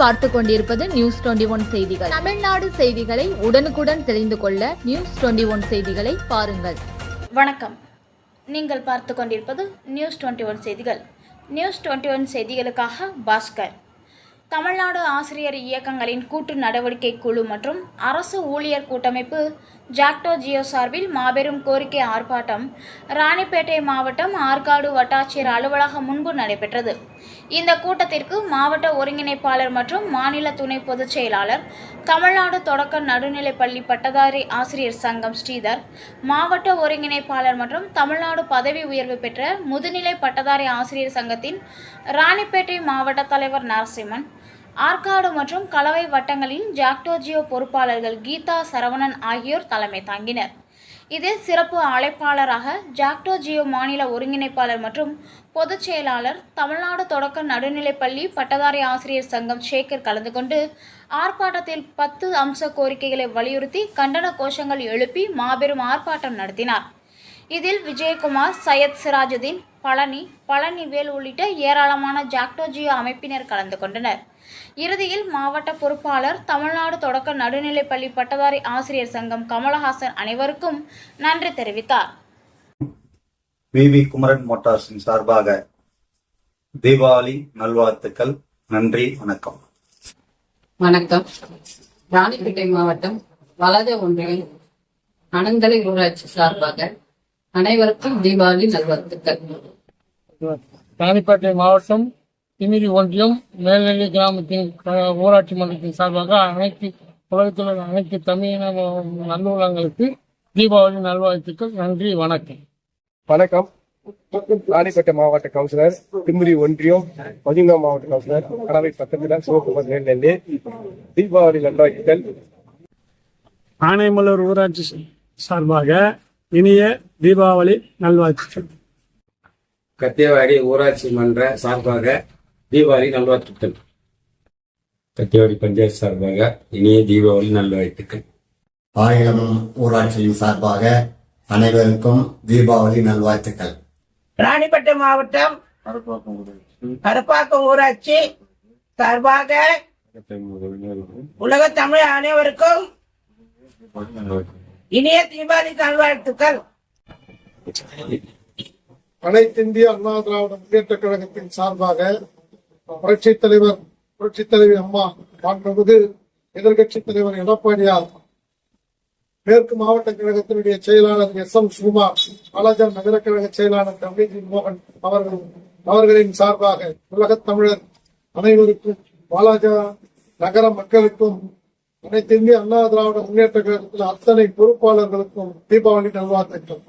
பார்த்து கொண்டிருப்பது news twenty one செய்திகள். தமிழ்நாடு செய்திகளை உடனுக்குடன் தெரிந்து கொள்ள நியூஸ் டுவெண்டி ஒன் செய்திகளை பாருங்கள். வணக்கம். நீங்கள் பார்த்து கொண்டிருப்பது நியூஸ் டுவெண்ட்டி ஒன் செய்திகள். நியூஸ் டுவெண்ட்டி ஒன் செய்திகளுக்காக பாஸ்கர். தமிழ்நாடு ஆசிரியர் இயக்கங்களின் கூட்டு நடவடிக்கை குழு மற்றும் அரசு ஊழியர் கூட்டமைப்பு ஜாக்டோ ஜியோ சார்பில் மாபெரும் கோரிக்கை ஆர்ப்பாட்டம். ராணிப்பேட்டை மாவட்டம் ஆற்காடு வட்டாட்சியர் அலுவலகம் முன்பு நடைபெற்றது. இந்த கூட்டத்திற்கு மாவட்ட ஒருங்கிணைப்பாளர் மற்றும் மாநில துணை பொதுச் செயலாளர் தமிழ்நாடு தொடக்க நடுநிலைப்பள்ளி பட்டதாரி ஆசிரியர் சங்கம் ஸ்ரீதர் மாவட்ட ஒருங்கிணைப்பாளர் மற்றும் தமிழ்நாடு பதவி உயர்வு பெற்ற முதுநிலை பட்டதாரி ஆசிரியர் சங்கத்தின் ராணிப்பேட்டை மாவட்ட தலைவர் நரசிம்மன் ஆற்காடு மற்றும் கலவை வட்டங்களின் ஜாக்டோஜியோ பொறுப்பாளர்கள் கீதா சரவணன் ஆகியோர் தலைமை தாங்கினர். இதில் சிறப்பு அழைப்பாளராக ஜாக்டோஜியோ மாநில ஒருங்கிணைப்பாளர் மற்றும் பொதுச் செயலாளர் தமிழ்நாடு தொடக்க நடுநிலைப்பள்ளி பட்டதாரி ஆசிரியர் சங்கம் சேகர் கலந்து கொண்டு ஆர்ப்பாட்டத்தில் பத்து அம்ச கோரிக்கைகளை வலியுறுத்தி கண்டன கோஷங்கள் எழுப்பி மாபெரும் ஆர்ப்பாட்டம் நடத்தினார். இதில் விஜயகுமார் சையத் சிராஜுதீன் பழனி பழனிவேல் உள்ளிட்ட ஏராளமான ஜாக்டோஜியோ அமைப்பினர் கலந்து கொண்டனர். இறுதியில் மாவட்ட பொறுப்பாளர் தமிழ்நாடு தொடக்க நடுநிலைப்பள்ளி பட்டதாரி ஆசிரியர் சங்கம் கமலஹாசன் அனைவருக்கும் நன்றி தெரிவித்தார். We we. குமரன் மோட்டார்ஸின் சார்பாக தீபாவளி நல்வாழ்த்துக்கள் நன்றி வணக்கம். வணக்கம். ராணிப்பேட்டை மாவட்டம் வலத ஒன்றியம் அனந்தலை ஊராட்சி சார்பாக அனைவருக்கும் தீபாவளி நல்வாழ்த்துக்கள். ராணிப்பேட்டை மாவட்டம் திமிரி ஒன்றியம் மேல்நிலை கிராமத்தின் ஊராட்சி மன்றத்தின் சார்பாக அனைத்து உலகத்தில் உள்ள அனைத்து தமிழின நல்லுள்ளங்களுக்கு தீபாவளி நல்வாழ்த்துக்கள். நன்றி வணக்கம். வணக்கம். ராணிப்பேட்டை மாவட்ட கவுன்சிலர் திமுரி ஒன்றியம் மதிங்கா மாவட்ட கவுன்சிலர் கலவை பக்கத்தில் சிவகுமார் நெல்லி தீபாவளி நல்வாழ்த்துக்கள். ஆனைமலூர் ஊராட்சி சார்பாக இனிய தீபாவளி நல்வாழ்த்துக்கள். கத்தியவாடி ஊராட்சி மன்ற சார்பாக தீபாவளி நல்வாழ்த்துக்கள். கத்தியவாடி பஞ்சாயத்து சார்பாக இனிய தீபாவளி நல்வாழ்த்துக்கள். ஆயிரம் ஊராட்சியின் சார்பாக அனைவருக்கும் தீபாவளி நல்வாழ்த்துக்கள். ராணிப்பேட்டை மாவட்டம் கருப்பாக்கம் ஊராட்சி சார்பாக உலக தமிழ் அனைவருக்கும் இனிய தீபாவளி நல்வாழ்த்துக்கள். அனைத்து இந்திய அண்ணா திராவிட முன்னேற்ற கழகத்தின் சார்பாக புரட்சி தலைவர் புரட்சி தலைவி அம்மா மாண்புமிகு எதிர்கட்சி தலைவர் எடப்பாடியார் மேற்கு மாவட்ட கழகத்தினுடைய செயலாளர் எஸ் எம் சுகுமார் பாலாஜா நகர கழக செயலாளர் டபிள்யூ மோகன் அவர்கள் அவர்களின் சார்பாக உலகத் தமிழர் அனைவருக்கும் பாலாஜா நகர மக்களுக்கும் அனைத்து இந்திய அண்ணா திராவிட முன்னேற்ற கழகத்தில் அத்தனை பொறுப்பாளர்களுக்கும் தீபாவளி நல்வாழ்த்துக்கள்.